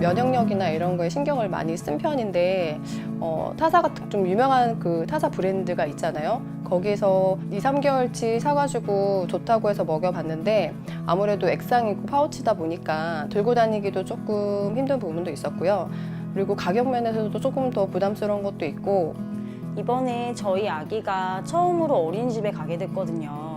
면역력이나 이런 거에 신경을 많이 쓴 편인데 어, 타사 같은 좀 유명한 그 타사 브랜드가 있잖아요. 거기서 2, 3개월치 사가지고 좋다고 해서 먹여봤는데 아무래도 액상이고 파우치다 보니까 들고 다니기도 조금 힘든 부분도 있었고요. 그리고 가격 면에서도 조금 더 부담스러운 것도 있고 이번에 저희 아기가 처음으로 어린이집에 가게 됐거든요.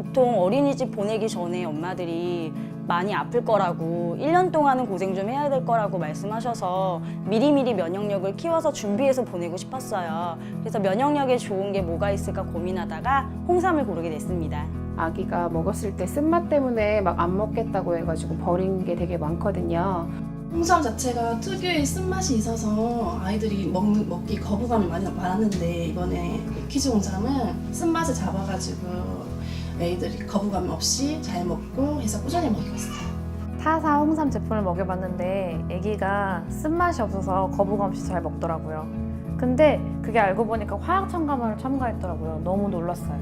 보통 어린이집 보내기 전에 엄마들이 많이 아플 거라고 1년 동안은 고생 좀 해야 될 거라고 말씀하셔서 미리미리 면역력을 키워서 준비해서 보내고 싶었어요. 그래서 면역력에 좋은 게 뭐가 있을까 고민하다가 홍삼을 고르게 됐습니다. 아기가 먹었을 때 쓴맛 때문에 막 안 먹겠다고 해가지고 버린 게 되게 많거든요. 홍삼 자체가 특유의 쓴맛이 있어서 아이들이 먹, 먹기 거부감이 많이 많았는데 이번에 키즈 홍삼은 쓴맛을 잡아가지고 애들이 거부감 없이 잘 먹고 해서 꾸준히 먹이고 있어요. 타사 홍삼 제품을 먹여봤는데 아기가 쓴맛이 없어서 거부감 없이 잘 먹더라고요. 근데 그게 알고 보니까 화학 첨가물을 첨가했더라고요. 너무 놀랐어요.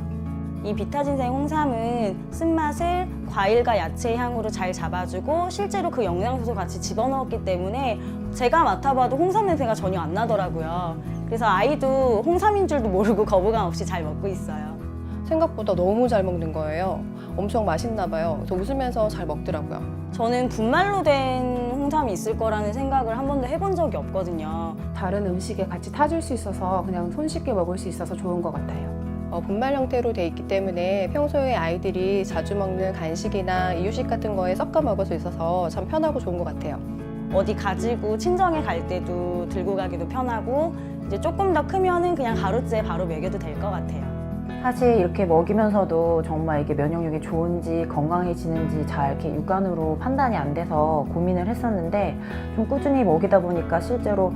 이 비타진생 홍삼은 쓴맛을 과일과 야채 향으로 잘 잡아주고 실제로 그 영양소도 같이 집어넣었기 때문에 제가 맡아봐도 홍삼 냄새가 전혀 안 나더라고요. 그래서 아이도 홍삼인 줄도 모르고 거부감 없이 잘 먹고 있어요. 생각보다 너무 잘 먹는 거예요. 엄청 맛있나 봐요. 그래서 웃으면서 잘 먹더라고요. 저는 분말로 된 홍삼이 있을 거라는 생각을 한 번도 해본 적이 없거든요. 다른 음식에 같이 타줄 수 있어서 그냥 손쉽게 먹을 수 있어서 좋은 것 같아요. 어, 분말 형태로 돼 있기 때문에 평소에 아이들이 자주 먹는 간식이나 이유식 같은 거에 섞어 먹을 수 있어서 참 편하고 좋은 것 같아요. 어디 가지고 친정에 갈 때도 들고 가기도 편하고 이제 조금 더 크면은 그냥 가루째 바로 먹여도 될 것 같아요. 사실 이렇게 먹이면서도 정말 이게 면역력이 좋은지 건강해지는지 잘 이렇게 육안으로 판단이 안 돼서 고민을 했었는데 좀 꾸준히 먹이다 보니까 실제로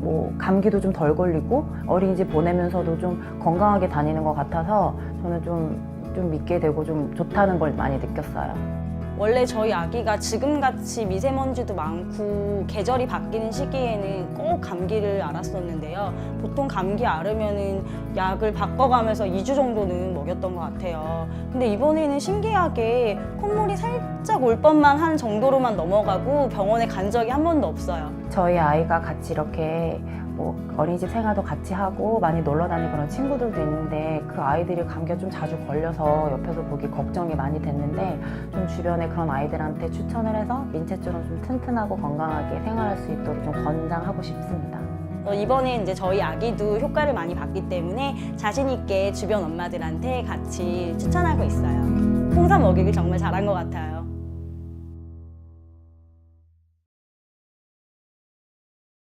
뭐 감기도 좀 덜 걸리고 어린이집 보내면서도 좀 건강하게 다니는 것 같아서 저는 좀, 좀 믿게 되고 좀 좋다는 걸 많이 느꼈어요. 원래 저희 아기가 지금같이 미세먼지도 많고 계절이 바뀌는 시기에는 꼭 감기를 앓았었는데요. 보통 감기 앓으면은 약을 바꿔가면서 2주 정도는 먹였던 것 같아요. 근데 이번에는 신기하게 콧물이 살짝 올 뻔만 한 정도로만 넘어가고 병원에 간 적이 한 번도 없어요. 저희 아이가 같이 이렇게 뭐 어린이집 생활도 같이 하고 많이 놀러 다니는 그런 친구들도 있는데 그 아이들이 감기가 좀 자주 걸려서 옆에서 보기 걱정이 많이 됐는데 좀 주변에 그런 아이들한테 추천을 해서 민채처럼 좀 튼튼하고 건강하게 생활할 수 있도록 좀 권장하고 싶습니다. 어, 이번에 이제 저희 아기도 효과를 많이 봤기 때문에 자신 있게 주변 엄마들한테 같이 추천하고 있어요. 홍삼 먹이기 정말 잘한 것 같아요.